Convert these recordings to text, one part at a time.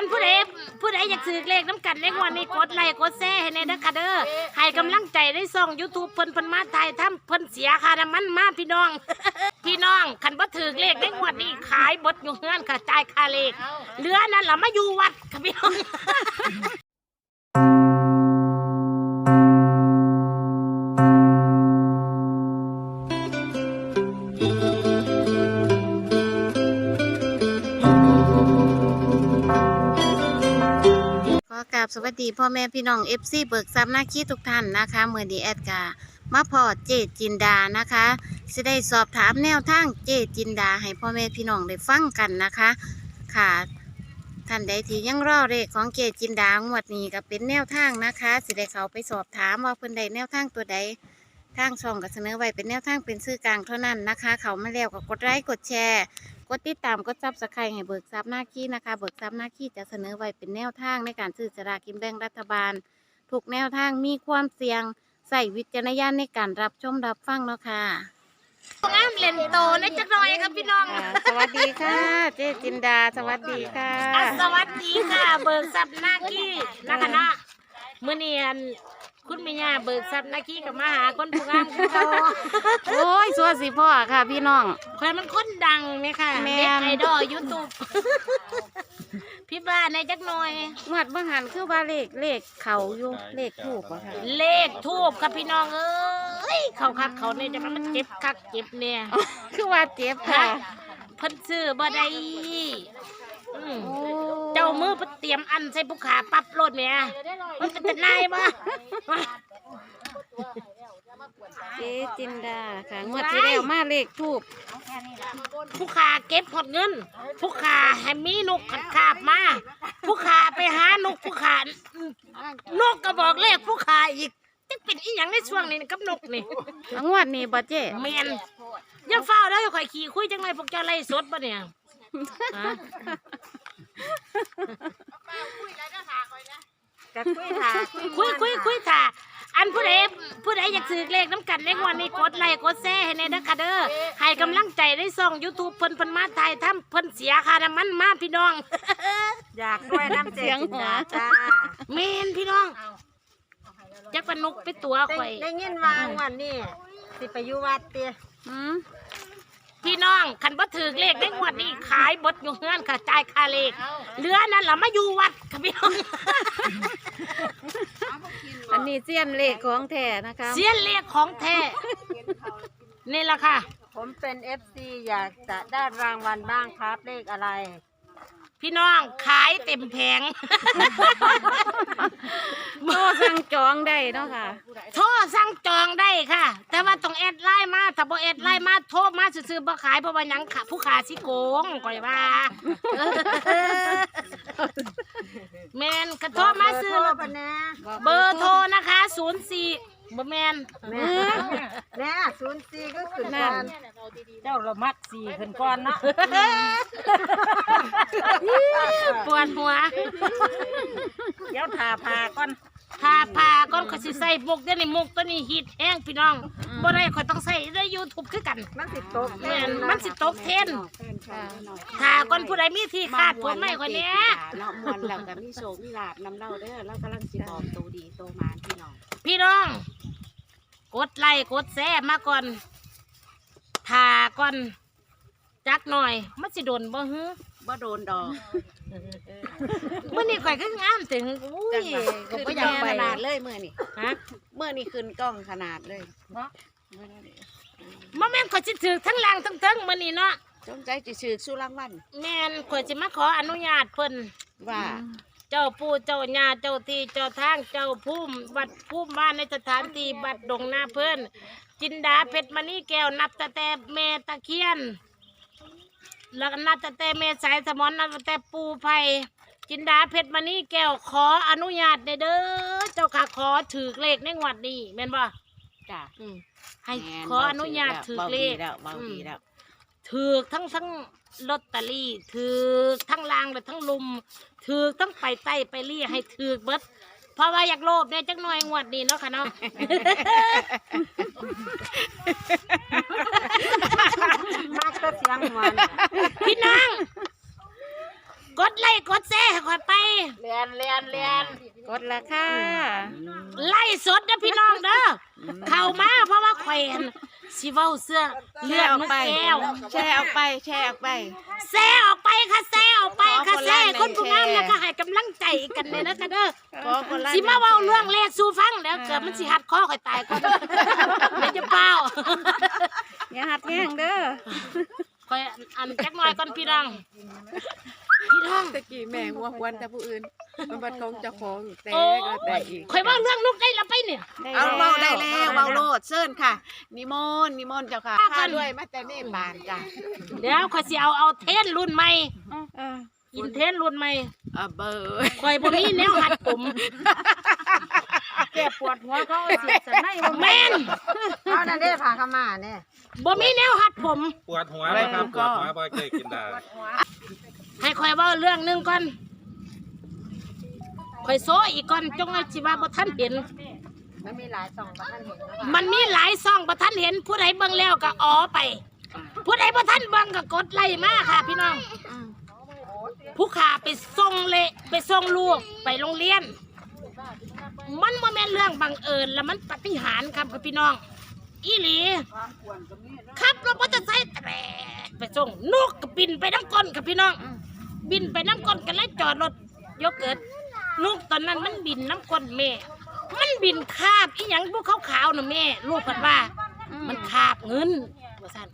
นผู้ใดผู้ใดอยากซื้อเลขน้ำกันในวันนี้กดไลค์กดแชร์ให้ในเด้อค่ะเด้อให้กำลังใจได้ส่อง YouTube เพิ่นเพิ่นมาถ่ายทำเพิ่นเสียค่ะน้ำมันมาพี่น้อง พี่น้องคันบ่ถือเลขในงวดนี้ขายบดอยู่เฮือนค่ะจ่ายค่าเลขเหลือนั่นล่ะมาอยู่วัดค่ะพี่น้อง ดีพ่อแม่พี่น้องเอฟซีเบิกซับหน้าคีทุกท่านนะคะเมื่อดีแอดกามาพอเจจินดานะคะจะได้สอบถามแนวทางเจจินดา ให้พ่อแม่พี่น้องได้ฟังกันนะคะ ค่ะท่านใดที่ยังรอเลขของเจจินดางวดนี้ก็เป็นแนวทางนะคะจะได้เขาไปสอบถามว่าเพิ่นใดแนวทางตัวใด ทางช่องก็เสนอไว้เป็นแนวทางเป็นสื่อกลางเท่านั้นนะคะ เขามาแล้วก็กดไลค์กดแชร์ กดติดตามกดซับสไครต์ให้เบิกทรัพย์หน้าขี้นะคะ เบิกทรัพย์หน้าขี้จะเสนอไว้เป็นแนวทางในการซื้อสลากกินแบ่งรัฐบาล ถูกแนวทางมีความเสี่ยงใส่วิจารณญาณในการรับชมรับฟังเนาะค่ะงามเล่นโตนะจักหน่อยครับพี่น้อง อ่าสวัสดีค่ะ เจจินดา สวัสดีค่ะ อะสวัสดีค่ะ เบิกทรัพย์หน้ากี้นะคะเนาะมื้อนี้อัน คุณแม่ย่าเบิกทรัพย์หน้ากี้กับมาหาคนผู้งามคือเขาโอ้ยสัวสิพ่อค่ะ พี่น้องคอยมันคนดังไหมค่ะแม่เน็ตนไอดอลยูทูบพี่บ้านในจักหน่อยหวดบังหันคือว่าเลขเลขเขาอยู่เลขถูกอะค่ะ เลขทูบค่ะพี่น้องเอ้ยเขาคักเขาเนี่ยจะมันเจ็บคักเจ็บเนี่ยคือว่าเจ็บค่ะ เพิ่นซื้อบ่ได้ อืมโอ้เจ้ามือเพิ่นเตรียมอันใส่ผู้ขาปั๊บโลดเนี่ยมันเป็นแต่นายบ่เจจินดาค่ะงวดที่แล้วมาเลขถูกผู้ขาเก็บหดเงิน ผู้ขาให้มีนกขัดขาบมา ผู้ขาไปหานกผู้ขานกก็บอกเลขผู้ขาอีกจะเป็นอีหยังในช่วงนี้กับนกนี่งวดนี้บ่เจแมนอย่าเฝ้าแล้วอย่าข่อยขี่คุยจังไรพวกเจ้าไล่สดบ่เนี่ย ฮะกับคุยถาคุยคุยคุยค่ะ อันผู้ใดผู้ใดอยากซื้อเลขน้ำกันในวันนี้กดไลค์กดแชร์ให้ในเด้อค่ะเด้อให้กำลังใจได้ส่อง YouTube เพิ่นเพิ่นมาถ่ายทำเพิ่นเสียค่าน้ำมันมาพี่น้องอยากด้วยน้ำเจ็ดจินดาจ้าเมนพี่น้องจักปนุกไปตัวได้ข่อยได้ยินวางวันนี้สิไปอยู่วัดเตี้ยอืม พี่น้องคันบ่ถือเลขในงวดนี้ขายบดอยู่เฮือนค่ะจ่ายค่าเลขเหลือนั่นล่ะมาอยู่วัดค่ะพี่น้องอันนี้เสี้ยนเลขของแท้นะคะ เสียนเลขของแท้นี่ล่ะค่ะ ผมเป็นเอฟซีอยากจะได้รางวัลบ้างครับเลขอะไร พี่น้องขายเต็มแผง โทรสั่งจองได้เนาะค่ะ โทรสั่งจองได้ค่ะ แต่ว่าต้องแอดไลน์มาถ้าบ่แอดไลน์มาโทรมาซื่อๆบ่ขายเพราะว่าหยังค่ะผู้ขาสิโกงก่อยว่า แมนกระโทรมาซื้อ เบร์โทรปะแน่เบอร์โทรนะคะ 04 บ่แมนแม่แน่ศูนย์สี่ก็ขึ้นนั่ก่อนนเจ้าละมักสี่ขึ้นก่อนเนาะปวดหัวเดี๋ยวทาพาก่อนพาพาก่อนก็สิใส่มุกเดี๋ยวนี้มุกตัวนี้ฮิตแห้งพี่น้องบ่ได้ข่อยต้องใส่ใน YouTube คือกัน มันสิตกแม่นมันสิตกเทรนด์ค่ะถ้าก่อนผู้ใดมีที่คาดผมไม่คนเนี้ยเนาะมวนแล้วก็มีโชคมีลาบนำเล่าเด้อแล้วกำลังสิบอกตัวดีตัวหมานพี่น้อง พี่น้อง กดไลค์กดแชร์มาก่อนถ้าก่อนจักหน่อย มันสิโดนบ่ฮือบ่โดนดอก มื้อนี้ข่อยคืองามถึงอุ้ยก็ขึ้นบ่อยากกล้องไปขนาดเลยมื้อนี่ฮะมื้อนี่ขึ้นกล้องขนาดเลยบ่แม่นข่อยสิถือทั้งล่างทั้งเทิงมื้อนี้เนาะจงใจจะชื่อสุรางวัลแม่นข่อยสิมาขออนุญาตเพิ่นว่า เจ้าปู่เจ้าย่าเจ้าที่เจ้าทางเจ้าภูมิวัดภูมิบ้านในสถานที่บัดดงนาเพิ่นจินดาเพชรมณีแก้วนับแต่แต่แม่ตะเคียน แล้วก็นับแต่แต่แม่สายสมอนนับแต่แต่ปูไผ่จินดาเพชรมณีแก้วขออนุญาตได้เด้อเจ้าค่ะขอถือเลขในงวดนี้แม่นบ่จ้ะ อืมให้แม่นขออนุญาตถือเบาเลดีขแล้วเบาอืดีมแล้ว ถือทั้งทั้งลอตเตอรี่ถือทั้งลางและทั้งลุมถือทั้งไปใต้ไปเลี่ยให้ถือเบิดเพราะว่าอยากโลภเนี่ยจักหน่อยงวดนี้เนาะค่ะเนาะ มากก็เสียงหัวพี่น้องกดไลค์กดแชร์ให้ข่อยไปนเลียนเลียนกดละค่ะ ไล่สดนะพี่น้องเด้อเข้ามาเพราะว่าแขวน สิเว้าเสื้อแชเลือร์ดออกมันไปแก้วแชร์ออกไปแชร์ออกไป แซ่ออกไปค่ะแซ่ออกไปค่ะขอคนแซ่ละหนึ่งคนผู้งามแชร์นะคะให้กำลังใจกันเลยนะคะเด้อขอคนละสิมาเว้าหนึ่งเรื่องเลขสู่ฟังแล้วเกิดมันสิหัดคอข่อยตายก่อนเดี๋ยวจะเปล่าอย่าหัดแย่งเด้อ ข่อยอันจักหน่อยก่อนพี่น้องพี่น้องตะกี้แม่หัวควนแต่ผู้อื่นมันบัดของเจ้าของแต่โอ้ก็แต่อีกข่อยเว่าเรื่องนุกได้ละไปเนี่ยเอาเบาได้แล้วเบาโลดเชิญค่ะ นิมนต์นิมนต์เจ้าค่ะว่ากัข้านด้วยมาแต่เนบานจ้ะเดี๋ยวข่อยสิเอาเอาเทนรุ่นใหม่เอออินเทนรุ่นใหม่อะเบอร์ข่อยบ่มีแนวหัดผมแก้ปวดหัวเขาเอาเสียบสันในบ่แม่นเอานั่นเด้ผ่าขาวมาเนี่ย บ่มีแนวหัดผม ปวดหัวเลยครับปวดหัวบ่เคยกินได้ให้ข่อยเว้าเรื่องหนึงก่อนข่อยโซอีกก่อนจงไว้สิว่าบ่ทันเห็น มันมีหลายช่องบ่ท่านเห็นนะคะมันมีหลายซ่องบ่ทันเห็นผู้ใดเบิ่งแล้วก็อ๋อไป ผู้ใดบ่ทันเบิ่งก็กดไลค์มาค่ะ พี่น้อง ผู้ขาไปส่งเละไปส่งลูกไปโรงเรียน มันบ่แม่นเรื่องบังเอิญแล้วมันปาฏิหารย์ครับพี่น้อง อีหลีขับรถมอเตอร์ไซค์แตรไปส่งนกก็บินไปน้ำก้นครับพี่น้อง บินไปน้ำก้นกันแล้วจอดรถยกเกิดนกตอนนั้นมันบินน้ำก้นแม่ มันบินคาบอีหยังพวกขาวๆน่ะแม่ลูกพัดว่า มันคาบเงินว่าซั่น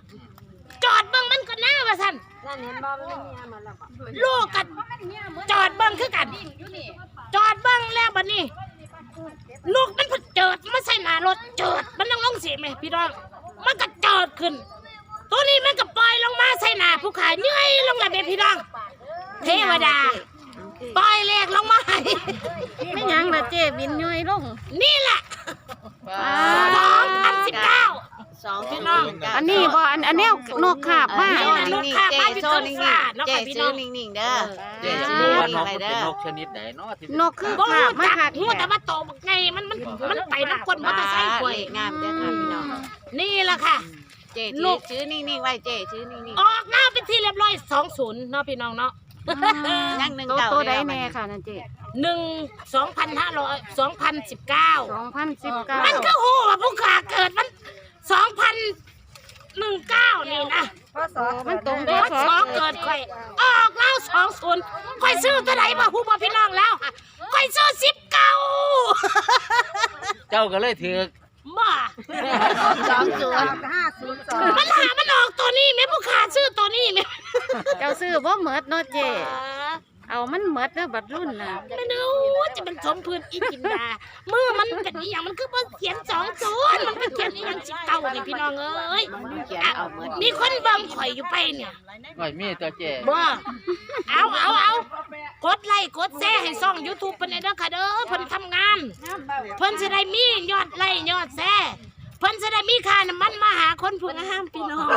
จอดเบิ่งมันก็น่าว่าซั่นนั่นเห็นบ่มันไม่มีอันมันแล้วบ่ลูกกันจอดเบิ่งคือกัน จอดเบิ่งแล้วบัดนี้ ลูกมันเพิ่งเจิดมาใส่หน้ารถเจิดมันต้องลงเสียไหมพี่น้อง มันก็เจิดขึ้น ตัวนี้มันก็ปล่อยลงมาใส่หน้าผู้ขายเนื่อยลงเลยพี่น้อง เทวดา ปล่อยเลขลงมาให้ไม่หยังละเจ๊บินย่อยลง นี่แหละ สองพี่น้อง อันนี้บ่อันอันแนวนกขาบมาเออนิ่งๆเจ๊โซ่นิ่งๆเจ๊ซื้อนิ่งๆเด้อเจ๊เจ๊จะซื้รู้อว่านิ่นงกๆอะไรมันเป็นเด้อนกชนิดไหนเนาะที่นกคือบ่ขารู้บมาจักหักงูแต่ว่าโตบักไงมันมันมันไปน้ำก้นมอเตอร์ไซค์ข่อยงามเด้อค่ะพี่น้อง นี่แหละค่ะเจ๊ลูกซื้อนิ่งๆไว้เจ๊ซื้อนิ่งออกหน้าเป็นที่เรียบร้อยสองศูนย์เนาะพี่น้องเนาะๆยังหนึ่งตัวเก่าตัวใดแล้วแน่ค่ะนั่นเจ๊หนึ่งสองพันห้าร้อยสองพันสิบเก้าสองพันสิบเก้ามันก็โหว่าผู้ขาเกิดมัน สองพันหนึ่งเก้านี่นะพอสอมันตรงรกับถสสอองงเกิดข่อย ออกแล้วสองศูนย์ข่อยซื้อตัวไหนมาผู้บ่พี่น้องแล้วค่ะข่อยซื้อสิบเก้าเจ้าก็เลยถือบ่สองศูนย์ห้าศูนย์สองมันหามันออกตัวนี้แม่ผู้ขาซื้อตัวนี้แม่เจ้าซื้อบ่เหมิดเนาะเจ๊ เอามันเหมิดแล้วบัดรุ่นน่ะไม่รู้จะเป็นสมพื้นอีกินดามือมันเป็นอีหยังมันคือบ่เขียนสองศูนย์มันเป็นเขียนอีหยังสิบเก้านี่พี่น้องเอ้ยเขียนเอาเหมือนมีคนเบิ่งข่อยอยู่ไปเนี่ยหน่อยมีตัวเจ๊บ่เอาเอาเอากดไลค์กดแชร์ให้ช่อง YouTube เพิ่นได้เด้อค่ะเด้อเพิ่นทำงาน เพิ่นสิได้มียอดไลค์ยอดแชร์เพิ่นสิได้มีค่าน้ำมันมาหาคนผู้งามพี่น้อง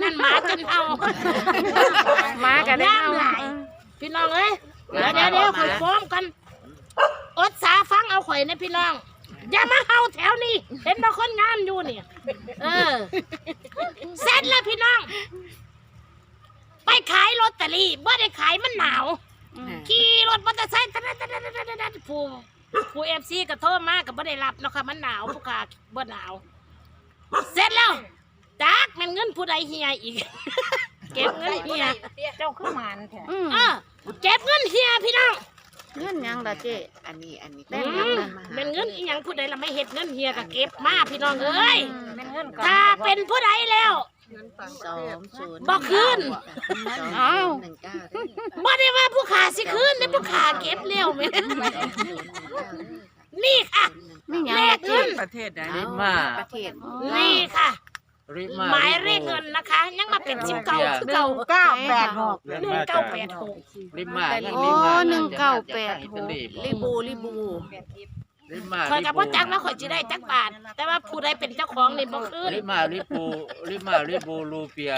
นั่นหมาจนเอามากันได้งามเอาหลาย พี่น้องเอ้ยเดี๋ยวเดี๋ยวเดี๋ยวข่อยฟ้อมกันอดสาฟังเอาข่อยนะพี่น้อง อย่ามาเฮาแถวนี้เห็นบ่คนงามอยู่นี่เออเสร็จแล้วพี่น้อง ไปขายลอตเตอรี่บ่ได้ขายมันหนาวขี่รถมอเตอร์ไซค์ตัดตัดตัดตัดตัดตัดผู้ผู้เอฟซีก็โทรมาก็บ่ได้รับเนาะค่ะมันหนาวผู้ขาบ่หนาว เสร็จแล้วจักแมันเงินผู้ใดเฮียอีก เก็บเงินเฮียเจ้าคือหมานแท้อืมเออ เก็บเงินเฮียพี่น้องเงินหยังล่ะเจ๊อันนี้อันนี้แบ่อืงยังมไงเป็นเงินอีหยังผู้ใดละไม่เฮ็ดเงินเฮียก็เก็บมาพี่น้องเอ้ยเป็นเงินก่อนถ้าเป็นผู้ใดแล้วสองศูนย์บ่คืนสองศูนย์หนึ่งเก้าเด้อบ่ได้ว่าผู้ขาสิคืนแต่ผู้ขาเก็บเร็วแม่สองศูนย์หนึ่งเก้าเด้อนี่ค่ะไม่หยังเลล่ะขเจ๊เงินประเทศไหนริมาประเทศนี่ค่ะ ริมาหมายเลขเงินนะคะ ยังมาเป็นสิบเก้าคือเก่าเก้าแปดหกเรื่องหนึ่งมาเก้าจากแปดหกริมาโอ้หนึ่งเก้าแปดหกลิบูลิบูริมาข่อยกับพ่อจักแล้วข่อยจะได้จักบาท แต่ว่าผู้ใดเป็นเจ้าของนี่บ่คืนริมาริปูริมาริบูลูเปีย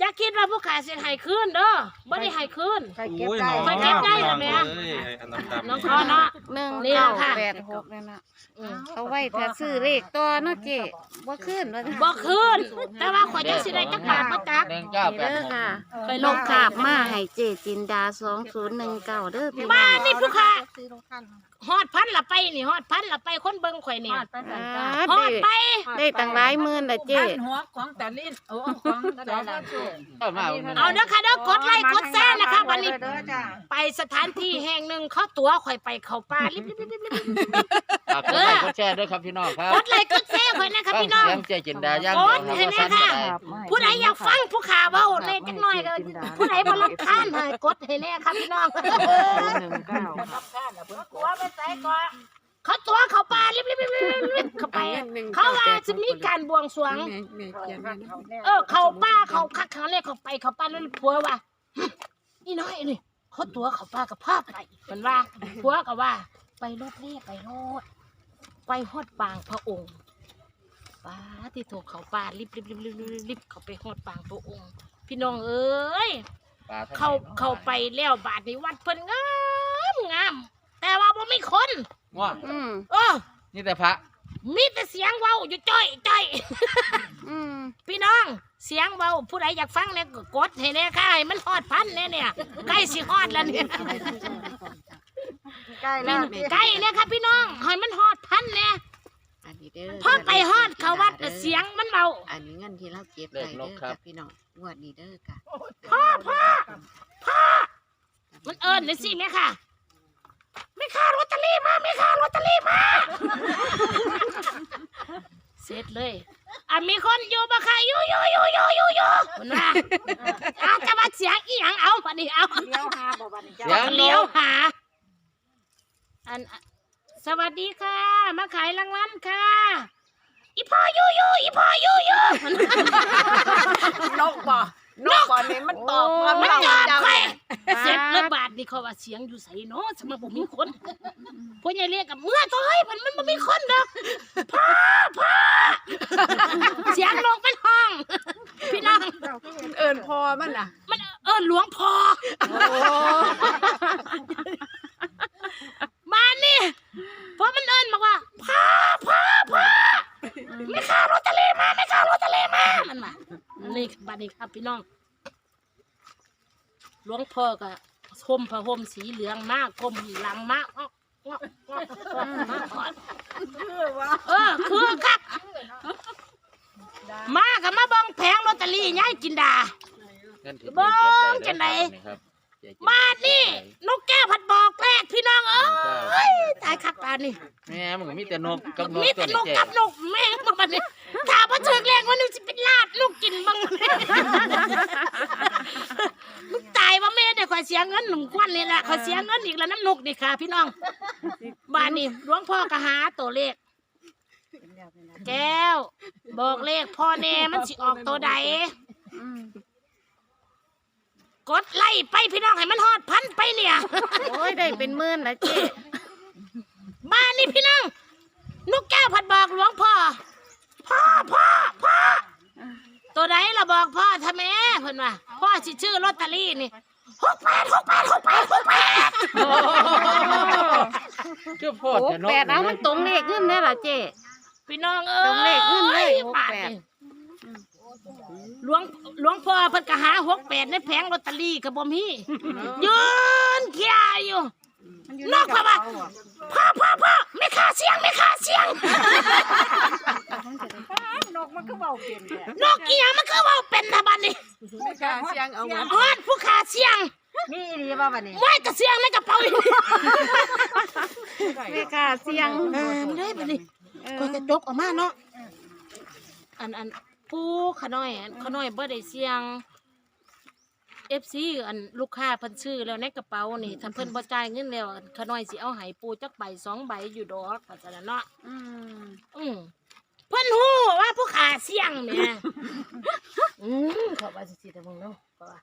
อย่าคิดว่าผู้ขาสิให้คืนเด้อบ่ได้ให้คืน ใครเก็บโอ้ยได้น้องไปเก็บได้เหรอแม่เอ้ยไอ้อันดำๆน้องคอเนาะ หนึ่งนี่เก้าค่ะ แปดหกนั่นน่ะอืมเอาไว้ถ้าซื้อเลขตัวเนาะเจ๊บ่ขึ้นว่าซั่นบ่คืน แต่ว่าข่อยจะสิได้จักบาทบ่จัก หนึ่งเก้านี่แปดเด้อหกค่ะไปนลกงขาบมาให้เจ๊จินดา 2019เด้อพี่น้บ้าอนงนี่ผู้ขาซื้อรองเท้าฮอดพันละไปนี่ฮอดพันละไปคนเบิ่งข่อยนี่ทอดไปสั่นอ่าจ้าฮอดไปได้ตั้งหลายหมื่นละเจ๊หัวของตาลินโอ้ของจอมจูเข้ามาเอาเด้อค่ะเด้อกดไลค์กดแชร์นะคะวันนี้เด้อจ้าไปสถานที่แห่งหนึ่งเขาตัวข่อยไปเขาป่าลิบลิบลิบลิบลิบฝากกดไลค์กดแชร์ด้วยครับพี่น้องครับกดไลค์กดแชร์ข่อยนะคะฟังพี่น้องเสียงเจจินดาย่างโอ๊เดียยวครับเห็นไหมว่าสั้นคะก็ได้ผู้ใดอยากฟังผู้ข่าวเว้าในจักหน่อยก็ผู้ใดบ่รับทานให้กดให้แน่ค่ะพี่น้องหนึ่งเก้าตัวไปใส่ก่อนเขาตัวเขาป่าลิบลิบลิบลิบลิบเข้าไปเขาว่าจะมีการบวงสรวงเออ เขาป้าเขาคักเขาเรียกเขาไปเขาป้าแล้วผัวว่าหึนี่น้อยนี่เขาตัวเขาป้ากับภาพไปมันว่าผัวก็ว่า ไปรถเรียไปรถไปฮอดปางพระองค์ป้าที่โถเขาป้ารีบรีบรีบรีบรีบรีบเขาไปฮอดปางพระองค์ พี่น้องเอ้ย ปลทงไหนเขานะเขาไปแล้วบาทนี้วัดเพิ่นงามงาม แต่ว่าบ่มีคนง่วงอืมเออ นี่แต่พระ มีแต่เสียงเว้าอยู่จ้อยจ้อย อืมพี่น้องเสียงเบาผู้ใดอยากฟังเนี่ยก็กดให้แน่ค่ะให้มันฮอดพันแน่เนี่ยใกล้สิฮอดแล้วเนี่ยใกล้แล้วนี่ใกล้เนี่ยค่ะพี่น้องให้มันฮอดพันแน่อันนี้เด้อพอไปฮอดเขาวัดน่ะเสียงมันเบาอันนี้เงินที่เราเก็บได้เด้อค่ะพี่น้องงวดนี้เด้อค่ะพ่อพ่อพ่อมันเอิญเลยสิแม่ค่ะ ไม่ค่าลอตเตอรี่มาไม่ค่าลอตเตอรี่มาเสร็จเลยอะมีคนอยู่บ่ค่ะอยู่อยู่อยู่อยู่อยู่อยู่มันว่าอาจะมาเสียงอีหยังเอาปะนี่เอาเลี้ยวหาบ่บัดนี้จ้าเสียงนเลี้ยวกหาอันสวัสดีค่ะ มาขายรางวัลค่ะอีพ่ออยู่อยู่อีพ่ออยู่อยู่นกบ่ นกบ่นี่มันตอบความมันเราจอดเจ้าไปเนี่ยเสร็จแล้วบาทนี่เขาว่าเสียงอยู่ใส่เนาะสมมติผมมีคนพ่อใหญ่เรียกกับเมื่อตัวเฮ้ยมันมันบ่มีคนดอกพ่อพ่อเสียงลงเป็นห้อง พี่น้องเอิ้นพอมันน่ะ มันเออหลวงพ่อมานี่เพราะมันเอิญบอกว่าพ่อพ่อพ่อไม่ข้าวรถทะเลมาไม่ข้าวรถทะเลมามันมา นี่ครับพี่น้องหลวงพ่อก็ห่มผ้าห่มสีเหลืองมากก้มหลังมากอ้ออ้ออ้ออ้อเออคือครับมากับมาเบังแผงลอตเตอรี่ย้ายจินดาเงินที่เบิ่งจังใดครับเจ๊จิมานี่นกแก้วผัดบอกแรกพี่น้องเอ้ยตายคักตานี่แม่มึงมีแต่นกกับนกมีตัแต่นนี้กเจ๊กับนกแม่งมาบัดนี้ ถ้าบ่ถึกแรงวันนึงสิเป็นลาดลูกกินบ้างมึงตายว่าแม่เดี๋ยวขอยเสียเงินหนุ่มควันนี่แหละขอยเสียเงินอีกแล้วน้ำนกนี่ค่ะ พี่น้องบ้านนี่หลวงพ่อก็หาตัวเลข แก้ว บอกเลขพ่อแน่มันสิออกตัวใดอืมกดไล่ไปพี่น้องให้มันฮอดพันไปเนี่ย โอ้ยได้เป็นหมื่นละเจ๊บ้านนี่พี่น้องนกแก้วผัดบอกหลวงพ่อ พ่อพ่อพ่อตัวไหนล่ะบอกพ่อทำไมเพิ่นว่าพ่อสิชื่อลอตเตอรี่นี่หกแปดหกแปดหกแปดหกแปดคือโพโอ้ดแต่นกแปดเอามันตรงเลขขึ้นได้อล่ะเจ๊ พี่น้องเอ้ตรงเลขขึ้นเลยยหกบาทแปดนี่หลวงหลวงพ่อเพิ่นก็หาหกแปดในแผงลอตเตอรี่กับบ่มียืนเคียอยู่ นกพ่อว่าพ่อพ่อพ่อไม่ค่าเสียงไม่ค่าเสียงนกมันก็เว้าเก่งแท้นกอีหยังมันคือเว่าเป็นนะบัดนี้ไม่กล้าเสียงเอาหมดฮอดผู้ขาเสียงมีอีหลีบ่บัดนี้ไม่กระเสียงในกระเป๋าอีกแม่ค่ะเสียงอ่ามันได้บัดนี้ก็กระจกออกมาเนาะอันอันปูขะน้อยอันขะน้อยบ่ได้เสียง FC อันลูกค้าเพิ่นซื้อแล้วในกระเป๋านี่ถ้าเพิ่นบ่จ่ายเงินแล้วอันขะน้อยสิเอาให้ปูจักใบสองใบอยู่ดอกว่าซั่นน่ะเนาะอืมอืมเพิ่นฮู้ว่าผู้ขาเสียงเนี่ยอืมเขาว่าสิสิแต่มึงเนาะก็ว่า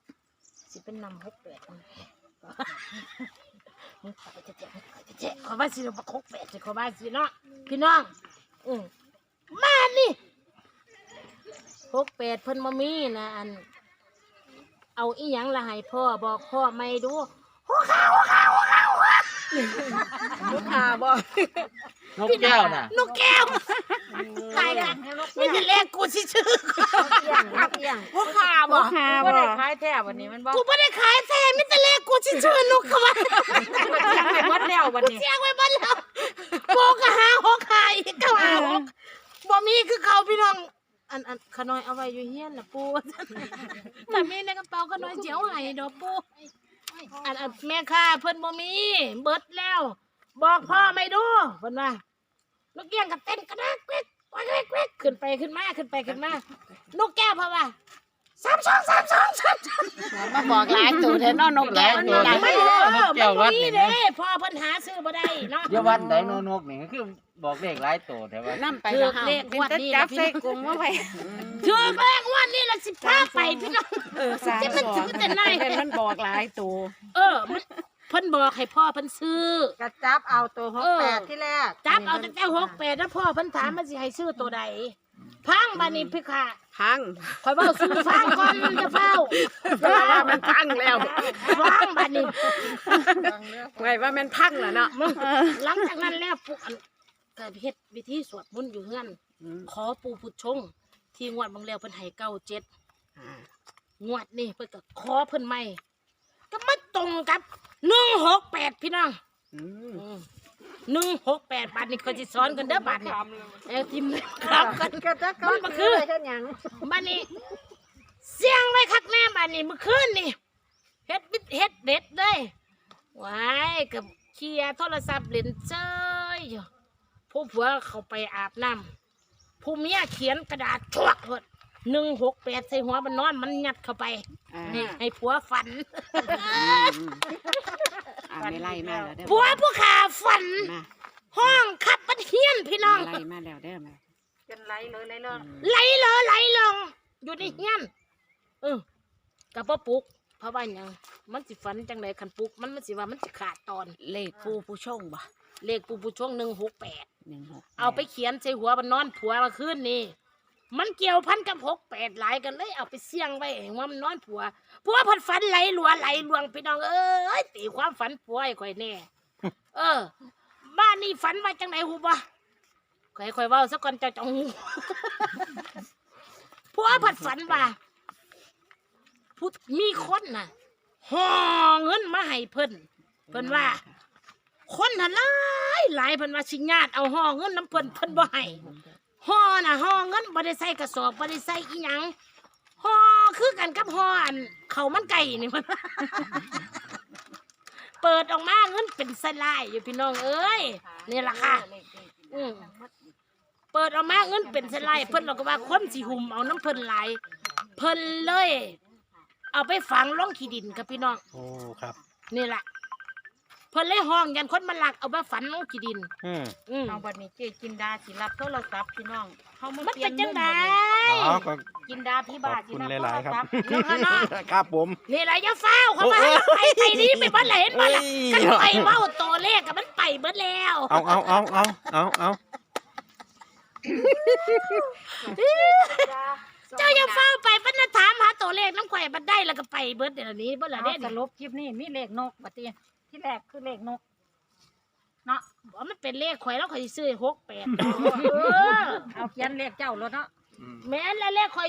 สิเป็นนำหกแปดนั่นก็ว่ามึงขอไปจะแจกมึงขอจะแจกเขาว่าสิมาหกแปดสิเขาว่าสิเนาะพี่น้องอืมมานี่หกแปดเพิ่นมามีนะอัน เอาอีหยังละให้พ่อบอกพ่อไม่ดูลูกค้าบ่นกแก้วน่ะนกแก้วตายกันไม่ได้เลขกูสิชื่อลูกค้าบ่บ่ ได้ขายแท้วันนี้มันบ่กูไม่ได้ขายแท้ไม่ได้เลขกูสิชื่อนกเขาว่าเสียงไปหมดแล้ววันนี้เสียงไว้บ้านแล้วโบกหาหกหายก็หาหกบ่มีคือเขาพี่น้อง อันอันขน้อยเอาไว้อยู่เฮียนน่ะปูแต่มีในกระเป๋าขน้อยเจียวให้ดอกปูอันอันแม่ค้าเพิ่นบ่มี เบิดแล้ว บอกพ่อไม่ดูเพิ่นว่าลูกเกี้ยงกับเต้นกระดักเกวกกวกเกวกขึ้นไปขึ้นมาขึ้นไปขึ้นมานกแก้วเพราะว่าสามสองสามสองสามสองมาบอกหลายตัวแท้เนาะนกแก้วหนี่ลาล่ะยไม่ตัวเออมันบ่มีเด้พ่อเพิ่นหาซื้อบ่ได้เนาะเดี๋ยววันใดโนนกนี่ก็คือ บอกเลขหลายตัวแต่ว่านํไปถืแล้อวเฮาเลขงวดนี้จันะบพี่ใส่น้องกรงมาไว้ถือเลขงวดนี้ละสิบห้าไปพี่น้องเออสามที่มันสอถืงอแต่ไหนมันบอกหลายตัวเออมันเพิ่นบอกให้พ่อเพิ่นซื้อกระจับเอาตัวหกแปดที่แรกจับเอาตั้งแต่หกแปดแล้วพ่อเพิ่นถามมันสิให้ซื้อตัวใดพังบานี้พี่ค่ะพังคอยเว้าซื้อฟังก่อนจะเฝ้าว่ามันพังแล้วฟังบานี้ไงว่ามันพังแล้วเนาะมึงหลังจากนั้นแล้วปุ๊อัน ก็เฮ็ดวิธีสวดมนต์อยู่เฮือนขอปู่พุทธชง ที่งวดบางแล้วเพิ่นให้เก้าเจ็ดงวดนี่เพิ่นก็ขอเพิ่นใหม่ ก็มาตรงกับหนึ่งหกแปดพี่น้องอืมหนึ่งหกแปดบาทนี่เขาจะสอนกันเด้อบาทนี่เออทิมครับกันกระจับมันมาคือ เฮ็ดหยังบาทนี้เสียงไว้คักแน่บาทนี้เมื่อคืนนี่เฮ็ดบิดเฮ็ดเด็ดเลยว้ายกับเคลียร์โทรศัพท์เล่นเจ้ยอยู่ ผู้ผัวเขาไปอาบน้ำผู้เมียเขียนกระดาษชวกหมดหนึ่งหกแปดใส่หัวมันนอนมันยัดเข้าไปอ่านี่ให้ผัวฝัน อ่าไม่ไล่มาแล้วเด้อผัวผู้ขาฝัน มาห้องขับมันเฮียนพี่น้องไล่มาแล้วเด้อมาจนไหลเลยไหลเลยไหลเลอไหลลง อยู่ในเฮียนเออกับพ่อปุกเพราะว่าหยังมันสิฝันจังไดคันปุกมันมันสิว่ามันสิขาดตอนเลขปูผู้ชงบ่ เลขปูปูช่วงหนึ่งหกแปดหนึ่งหกเอาไปเขียนใส่หัวมันนอนผัวมาขึ้นนี่ มันเกี่ยวพันกับหกแปดหลายกันเลย เอาไปเสี่ยงไว้ให้ว่ามันนอนผัวผัวพันฝันไหลหลัวไหลหลวงพี่น้องเอ้ยตีความฝันผัวให้ข่อยแน่ เออ บ้านนี้ฝันว่าจังไหนหูบ่ข่อยข่อยเว้าสักก่อนเจ้าจงหูผัวผัดฝันว่าผู้มีคนน่ะห่อเงินมาให้เพิ่นเพิ่นว่า คนน่ะหลายหลายเพิ่นว่าสิญาติเอาห่อเงินน้ำเพิ่นเพิ่นบ่ให้ห่อน่ะห่อเงินบ่ได้ใส่กระสอบบ่ได้ใส่อีหยังห่อคือกันกับห่ออันข้าวมันไก่นี่มัน เปิดออกมาเงินเป็นสลายอยู่พี่น้องเอ้ยนี่ล่ะค่ะ อืม เปิดออกมาเงินเป็นสลายเพิ่นเราก็ว่าคนสิหุ่มเอาน้ำเพิ่นหลายเพิ่นเลย เอาไปฝังล่องขี้ดินกับพี่น้อง โอ้ ครับ นี่แหละ เพิ่นเลยห้องยันคนมาลักเอามาฝันลงขี้ดิน อืมอืมเอาบัดนี้เจจินดาสิรับโทรศัพท์พี่น้องเฮามามันเปลี่ยเป็นนจังไดอ๋อก็ กินดาพี่ขบาอบสิคุณรับหโทลายรๆครับศัพท์เนาะค่ะเนาะครับผม นี่แหละอย่าเฝ้าวเขามาให้ไปไทยนี้ไปบ้านไหนเห็นบ้านละเอ้ยกันไปเว้าตัวเลขกับมันไปเบิดแล้ว เอาเอาเอาเอาเอาเอาเจ้าอย่าเฝ้าวไปเพิ่นน่ะถามหาตัวเลขน้ำข่อยบัดได้แล้วก็ไปเบิดเดี๋ยวนี้เบิดละเอาเด้สนี่รุปคลิปนี้มีเลขนกบัดนี้ ที่แรกคือเลขนก เนาะบ่มันเป็นเลขข่อยแล้วข่อยสิซื้อหกแปดเออเอาเขียนเลขเจ้ารถเนาะแม่นแล้วเลขข่อย